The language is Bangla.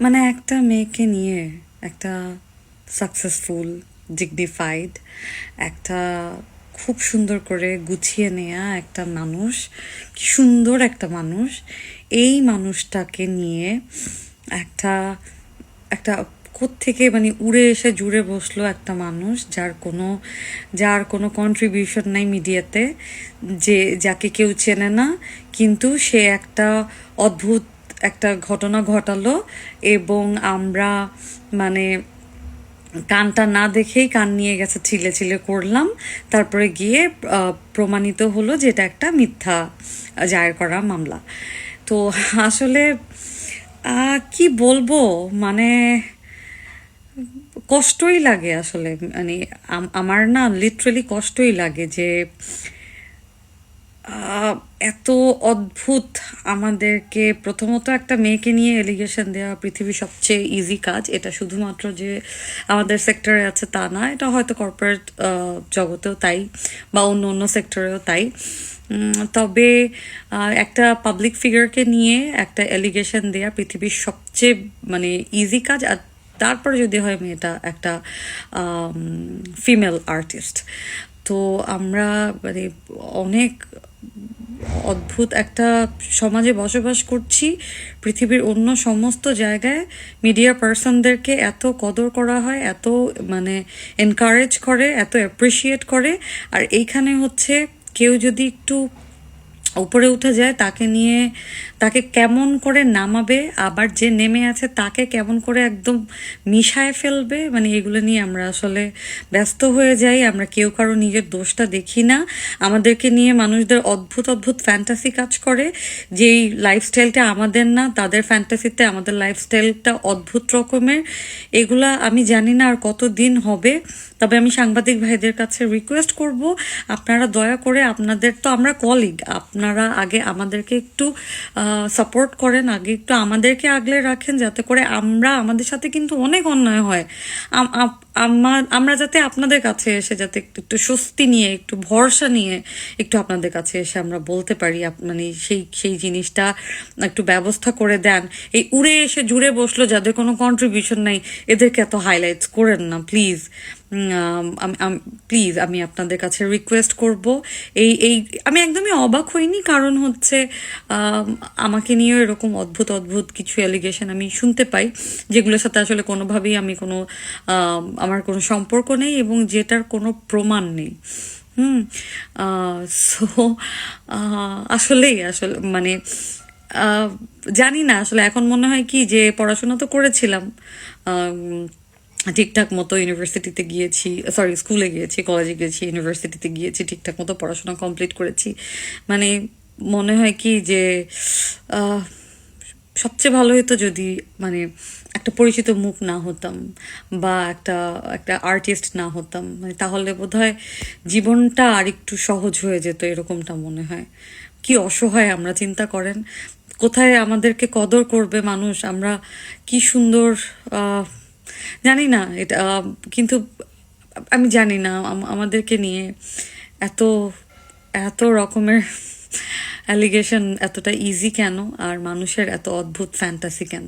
মানে একটা মেয়েকে নিয়ে একটা সাকসেসফুল ডিগনিফাইড একটা খুব সুন্দর করে গুছিয়ে নেয়া একটা মানুষ, কি সুন্দর একটা মানুষ, এই মানুষটাকে নিয়ে একটা একটা থেকে মানে উড়ে এসে জুড়ে বসল একটা মানুষ যার কোনো যার কোনো কন্ট্রিবিউশন নাই মিডিয়াতে যে, যাকে কেউ চেনে না, কিন্তু সে একটা অদ্ভুত একটা ঘটনা ঘটালো এবং আমরা মানে কানটা না দেখেই কান নিয়ে গেছে, ছিলে ছিলে করলাম। তারপরে গিয়ে প্রমাণিত হলো যে এটা একটা মিথ্যা জায়ের করা মামলা। তো আসলে কি বলব? মানে কষ্টই লাগে আসলে। মানে আমার না লিটারেলি কষ্টই লাগে যে এত অদ্ভুত আমাদেরকে প্রথমত একটা মেয়েকে নিয়ে এলিগেশন দেওয়া পৃথিবীর সবচেয়ে ইজি কাজ। এটা শুধুমাত্র যে আমাদের সেক্টরে আছে তা না, এটা হয়তো কর্পোরেট জগতেও তাই বা অন্য অন্য সেক্টরেও তাই। তবে একটা পাবলিক ফিগারকে নিয়ে একটা এলিগেশন দেওয়া পৃথিবীর সবচেয়ে মানে ইজি কাজ। আর তারপরে যদি হয় মেয়েটা একটা ফিমেল আর্টিস্ট তো আমরা মানে অনেক অদ্ভুত একটা সমাজে বসবাস করছি। পৃথিবীর অন্য সমস্ত জায়গায় মিডিয়া পার্সনদেরকে এত কদর করা হয়, এত মানে এনকারেজ করে, এত অ্যাপ্রিসিয়েট করে। আর এইখানে হচ্ছে কেউ যদি একটু উপরে উঠে যায়, তাকে নিয়ে, তাকে কেমন করে নামাবে, আবার যে নেমে আছে তাকে কেমন করে একদম মিশায় ফেলবে মানে এগুলো নিয়ে আমরা আসলে ব্যস্ত হয়ে যাই, আমরা কেউ কারও নিজের দোষটা দেখি না। আমাদেরকে নিয়ে মানুষদের অদ্ভুত অদ্ভুত ফ্যান্টাসি কাজ করে, যেই লাইফস্টাইলটা আমাদের না, তাদের ফ্যান্টাসিতে আমাদের লাইফস্টাইলটা অদ্ভুত রকমের। এগুলা আমি জানি না আর কত দিন হবে। তবে আমি সাংবাদিক ভাইদের কাছে রিকোয়েস্ট করব, আপনারা দয়া করে আপনাদের তো আমরা কলিগ আপনারা আগে আমাদেরকে একটু সাপোর্ট করেন, আগে একটু আমাদেরকে আগলে রাখেন, যাতে করে আমরা আমাদের সাথে কিন্তু অনেক অন্যায় হয়। আমার আমরা যাতে আপনাদের কাছে এসে যাতে একটু একটু স্বস্তি নিয়ে, একটু ভরসা নিয়ে একটু আপনাদের কাছে এসে আমরা বলতে পারি মানে সেই সেই জিনিসটা একটু ব্যবস্থা করে দেন। এই উড়ে এসে জুড়ে বসল যাদের কোনো কন্ট্রিবিউশন নাই, এদেরকে এত হাইলাইটস করেন না প্লিজ প্লিজ আমি আপনাদের কাছে রিকোয়েস্ট করব। এই এই, আমি একদমই অবাক হইনি, কারণ হচ্ছে আমাকে নিয়েও এরকম অদ্ভুত অদ্ভুত কিছু অ্যালিগেশন আমি শুনতে পাই, যেগুলোর সাথে আসলে কোনোভাবেই আমি কোনো আমার কোনো সম্পর্ক নেই এবং যেটার কোনো প্রমাণ নেই। হুম সো আসলেই, আসলে মানে জানি না, আসলে এখন মনে হয় কি যে পড়াশোনা তো করেছিলাম ঠিকঠাক মতো ইউনিভার্সিটিতে গিয়েছি সরি স্কুলে গিয়েছি, কলেজে গিয়েছি, ইউনিভার্সিটিতে গিয়েছি, ঠিকঠাক মতো পড়াশোনা কমপ্লিট করেছি। মানে মনে হয় কি যে সবচেয়ে ভালো হতো যদি মানে একটা পরিচিত মুখ না হতাম বা একটা একটা আর্টিস্ট না হতাম মানে তাহলে বোধহয় জীবনটা আর একটু সহজ হয়ে যেত এরকমটা মনে হয়। কি অসহায় আমরা চিন্তা করেন, কোথায় আমাদেরকে কদর করবে মানুষ, আমরা কি সুন্দর জানি না, এটা কিন্তু আমি জানি না আমাদেরকে নিয়ে এত এত রকমের অ্যালিগেশন এতটা ইজি কেন? আর মানুষের এত অদ্ভুত ফ্যান্টাসি কেন?